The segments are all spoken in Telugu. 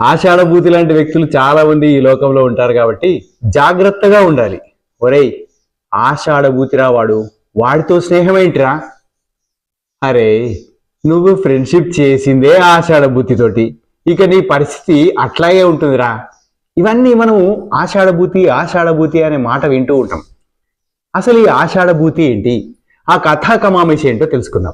ఆషాఢభూతి లాంటి వ్యక్తులు చాలా మంది ఈ లోకంలో ఉంటారు కాబట్టి జాగ్రత్తగా ఉండాలి. ఒరేయ్ ఆషాఢభూతిరా వాడు. వాడితో స్నేహం ఏంటిరా అరే నువ్వు ఫ్రెండ్షిప్ చేసిందే ఆషాఢభూతితోటి ఇక నీ పరిస్థితి అట్లాగే ఉంటుందిరా. ఇవన్నీ మనము ఆషాఢభూతి ఆషాఢభూతి అనే మాట వింటూ ఉంటాం. అసలు ఈ ఆషాఢభూతి ఏంటి? ఆ కథా కమామేషి ఏంటో తెలుసుకుందాం.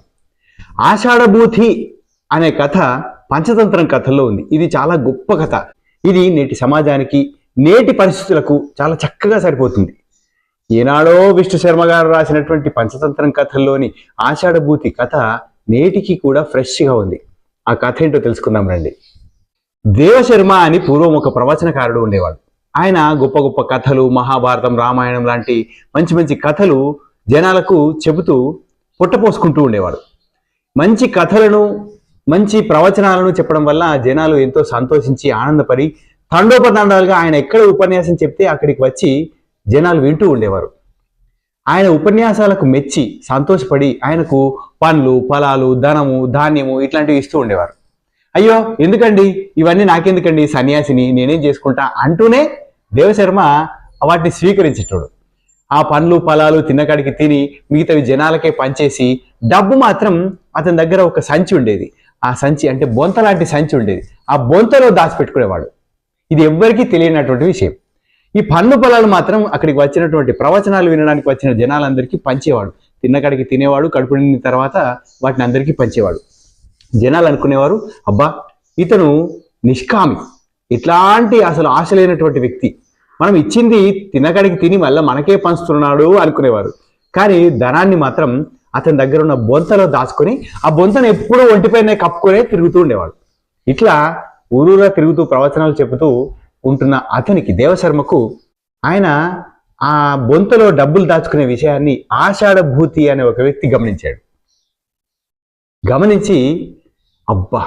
ఆషాఢభూతి అనే కథ పంచతంత్రం కథల్లో ఉంది. ఇది చాలా గొప్ప కథ. ఇది నేటి సమాజానికి నేటి పరిస్థితులకు చాలా చక్కగా సరిపోతుంది. ఏనాడో విష్ణు శర్మ గారు రాసినటువంటి పంచతంత్రం కథల్లోని ఆషాఢభూతి కథ నేటికి కూడా ఫ్రెష్గా ఉంది. ఆ కథ ఏంటో తెలుసుకుందాం రండి. దేవశర్మ అని పూర్వం ఒక ప్రవచనకారుడు ఉండేవాడు. ఆయన గొప్ప గొప్ప కథలు మహాభారతం రామాయణం లాంటి మంచి మంచి కథలు జనాలకు చెబుతూ పుట్టపోసుకుంటూ ఉండేవాడు. మంచి కథలను మంచి ప్రవచనాలను చెప్పడం వల్ల జనాలు ఎంతో సంతోషించి ఆనందపడి తండోపతండాలుగా ఆయన ఎక్కడ ఉపన్యాసం చెప్తే అక్కడికి వచ్చి జనాలు వింటూ ఉండేవారు. ఆయన ఉపన్యాసాలకు మెచ్చి సంతోషపడి ఆయనకు పండ్లు ఫలాలు ధనము ధాన్యము ఇట్లాంటివి ఇస్తూ ఉండేవారు. అయ్యో ఎందుకండి? ఇవన్నీ నాకెందుకండి? సన్యాసిని నేనేం చేసుకుంటా? అంటూనే దేవశర్మ వాటిని స్వీకరించేటోడు. ఆ పండ్లు ఫలాలు తిన్నకాడికి తిని మిగతావి జనాలకే పంచేసి డబ్బు మాత్రం అతని దగ్గర ఒక సంచి ఉండేది. ఆ సంచి అంటే బొంత లాంటి సంచి ఉండేది. ఆ బొంతలో దాచిపెట్టుకునేవాడు. ఇది ఎవ్వరికీ తెలియనటువంటి విషయం. ఈ పండు పొలాలు మాత్రం అక్కడికి వచ్చినటువంటి ప్రవచనాలు వినడానికి వచ్చిన జనాలందరికీ పంచేవాడు. తిన్నకాడికి తినేవాడు కడుపు నిండిన తర్వాత వాటిని అందరికీ పంచేవాడు. జనాలు అనుకునేవారు అబ్బా ఇతను నిష్కామి. ఇట్లాంటి అసలు ఆశ లేనటువంటి వ్యక్తి. మనం ఇచ్చింది తినకడికి తిని మళ్ళీ మనకే పంచుతున్నాడు అనుకునేవారు. కానీ ధనాన్ని మాత్రం అతని దగ్గర ఉన్న బొంతలో దాచుకొని ఆ బొంతను ఎప్పుడూ ఒంటిపైన కప్పుకునే తిరుగుతూ ఉండేవాడు. ఇట్లా ఊరూరా తిరుగుతూ ప్రవచనాలు చెబుతూ ఉంటున్న అతనికి దేవశర్మకు ఆయన ఆ బొంతలో డబ్బులు దాచుకునే విషయాన్ని ఆషాఢభూతి అనే ఒక వ్యక్తి గమనించాడు. గమనించి అబ్బా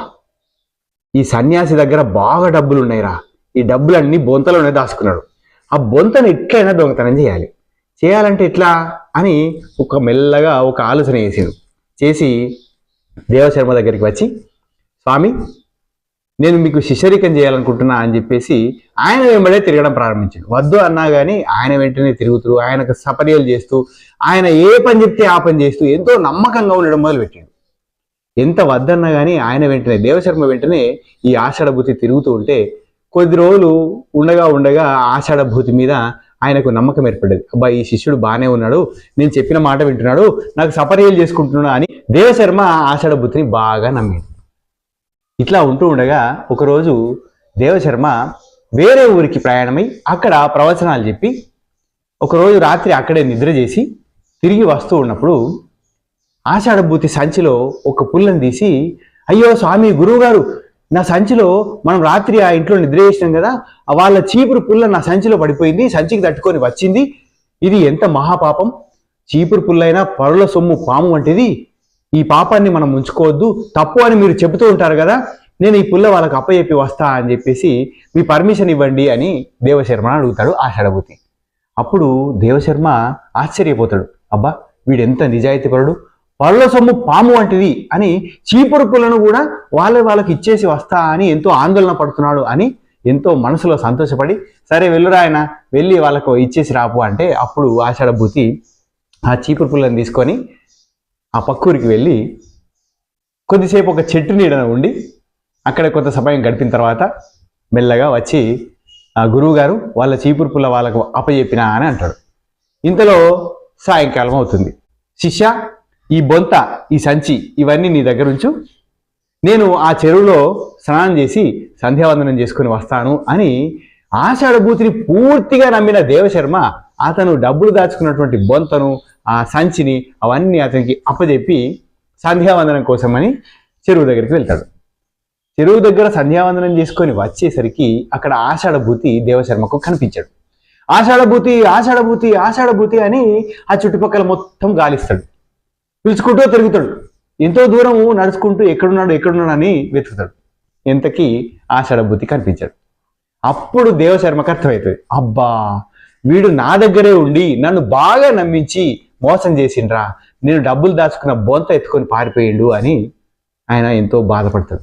ఈ సన్యాసి దగ్గర బాగా డబ్బులు ఉన్నాయిరా ఈ డబ్బులన్నీ బొంతలోనే దాచుకున్నాడు. ఆ బొంతను ఎట్లయినా దొంగతనం చేయాలి. చేయాలంటే ఎట్లా అని ఒక మెల్లగా ఒక ఆలోచన చేసిండు. చేసి దేవశర్మ దగ్గరికి వచ్చి స్వామి నేను మీకు శిష్యరికం చేయాలనుకుంటున్నా అని చెప్పేసి ఆయన వెంబడే తిరగడం ప్రారంభించాడు. వద్దు అన్నా కానీ ఆయన వెంటనే తిరుగుతూ ఆయనకు సపర్యలు చేస్తూ ఆయన ఏ పని చెప్తే ఆ పని చేస్తూ ఎంతో నమ్మకంగా ఉండడం మొదలుపెట్టాడు. ఎంత వద్దన్నా కానీ ఆయన వెంటనే దేవశర్మ వెంటనే ఈ ఆషాఢభూతి తిరుగుతూ ఉంటే కొద్ది రోజులు ఉండగా ఉండగా ఆషాఢభూతి మీద ఆయనకు నమ్మకం ఏర్పడేది అబ్బా ఈ శిష్యుడు బాగానే ఉన్నాడు నేను చెప్పిన మాట వింటున్నాడు నాకు సపర్యలు చేసుకుంటున్నాడు అని దేవశర్మ ఆషాఢభూతిని బాగా నమ్మేది. ఇట్లా ఉంటూ ఉండగా ఒకరోజు దేవశర్మ వేరే ఊరికి ప్రయాణమై అక్కడ ప్రవచనాలు చెప్పి ఒకరోజు రాత్రి అక్కడే నిద్ర చేసి తిరిగి వస్తూ ఉన్నప్పుడు ఆషాఢభూతి సంచిలో ఒక పుల్లని తీసి అయ్యో స్వామి గురువుగారు నా సంచిలో మనం రాత్రి ఆ ఇంట్లో నిద్ర చేసినాం కదా వాళ్ళ చీపురు పుల్ల నా సంచిలో పడిపోయింది సంచికి తట్టుకొని వచ్చింది. ఇది ఎంత మహాపాపం. చీపురు పుల్లైనా పరుల సొమ్ము పాము వంటిది. ఈ పాపాన్ని మనం ఉంచుకోవద్దు. తప్పు అని మీరు చెబుతూ ఉంటారు కదా నేను ఈ పుల్ల వాళ్ళకి అప్పచెప్పి వస్తా అని చెప్పేసి మీ పర్మిషన్ ఇవ్వండి అని దేవశర్మ అడుగుతాడు ఆ షడభూతి. అప్పుడు దేవశర్మ ఆశ్చర్యపోతాడు. అబ్బా వీడెంత నిజాయితీపరుడు. పళ్ళ సొమ్ము పాము వంటిది అని చీపురు కూడా వాళ్ళ వాళ్ళకి ఇచ్చేసి వస్తా అని ఎంతో ఆందోళన పడుతున్నాడు అని ఎంతో మనసులో సంతోషపడి సరే వెళ్ళురా ఆయన వెళ్ళి వాళ్ళకు ఇచ్చేసి రాపు అంటే అప్పుడు ఆషాఢభూతి ఆ చీపురు పుల్లని తీసుకొని ఆ పక్కూరికి వెళ్ళి కొద్దిసేపు ఒక చెట్టు నీడన ఉండి అక్కడ కొంత సమయం గడిపిన తర్వాత మెల్లగా వచ్చి ఆ గురువు గారు వాళ్ళ చీపురు పుల్ల వాళ్ళకు అప్పచెప్పినా అని అంటాడు. ఇంతలో సాయంకాలం అవుతుంది. శిష్య ఈ బొంత ఈ సంచి ఇవన్నీ నీ దగ్గర ఉంచు. నేను ఆ చెరువులో స్నానం చేసి సంధ్యావందనం చేసుకుని వస్తాను అని ఆషాఢభూతిని పూర్తిగా నమ్మిన దేవశర్మ అతను డబ్బులు దాచుకున్నటువంటి బొంతను ఆ సంచిని అవన్నీ అతనికి అప్పజెప్పి సంధ్యావందనం కోసమని చెరువు దగ్గరికి వెళ్తాడు. చెరువు దగ్గర సంధ్యావందనం చేసుకొని వచ్చేసరికి అక్కడ ఆషాఢభూతి దేవశర్మకు కనిపించాడు. ఆషాఢభూతి ఆషాఢభూతి ఆషాఢభూతి అని ఆ చుట్టుపక్కల మొత్తం గాలిస్తాడు. పిలుచుకుంటూ తిరుగుతాడు. ఎంతో దూరం నడుచుకుంటూ ఎక్కడున్నాడు ఎక్కడున్నాడు అని వెతుకుతాడు. ఎంతకీ ఆషాఢభూతి కనిపించాడు అప్పుడు దేవశర్మకు అర్థమవుతుంది. అబ్బా వీడు నా దగ్గరే ఉండి నన్ను బాగా నమ్మించి మోసం చేసిండ్రా. నేను డబ్బులు దాచుకున్న బొంత ఎత్తుకొని పారిపోయిండు అని ఆయన ఎంతో బాధపడతాడు.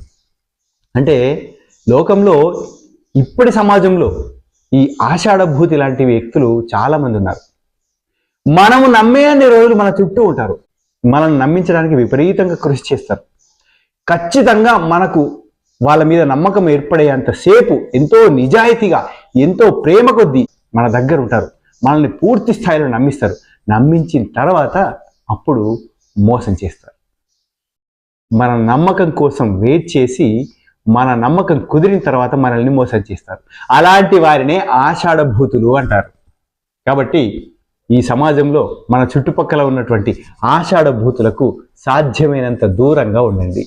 అంటే లోకంలో ఇప్పటి సమాజంలో ఈ ఆషాఢభూతి లాంటి వ్యక్తులు చాలామంది ఉన్నారు. మనము నమ్మే అన్ని రోజులు మన చుట్టూ ఉంటారు. మనల్ని నమ్మించడానికి విపరీతంగా కృషి చేస్తారు. ఖచ్చితంగా మనకు వాళ్ళ మీద నమ్మకం ఏర్పడేంత సేపు ఎంతో నిజాయితీగా ఎంతో ప్రేమ కొద్దీ మన దగ్గర ఉంటారు. మనల్ని పూర్తి స్థాయిలో నమ్మిస్తారు. నమ్మించిన తర్వాత అప్పుడు మోసం చేస్తారు. మన నమ్మకం కోసం వెయిట్ చేసి మన నమ్మకం కుదిరిన తర్వాత మనల్ని మోసం చేస్తారు. అలాంటి వారినే ఆషాఢభూతులు అంటారు. కాబట్టి ఈ సమాజంలో మన చుట్టుపక్కల ఉన్నటువంటి ఆషాఢభూతులకు సాధ్యమైనంత దూరంగా ఉండండి.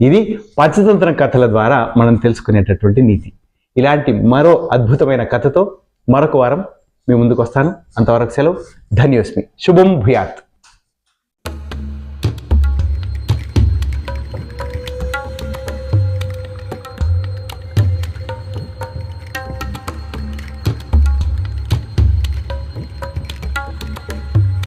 ఇది పంచతంత్ర కథల ద్వారా మనం తెలుసుకునేటటువంటి నీతి. ఇలాంటి మరో అద్భుతమైన కథతో మరొక వారం మీ ముందుకు వస్తాను అంతవరకు సెలవు. ధన్యోస్మి. శుభం భూయాత్.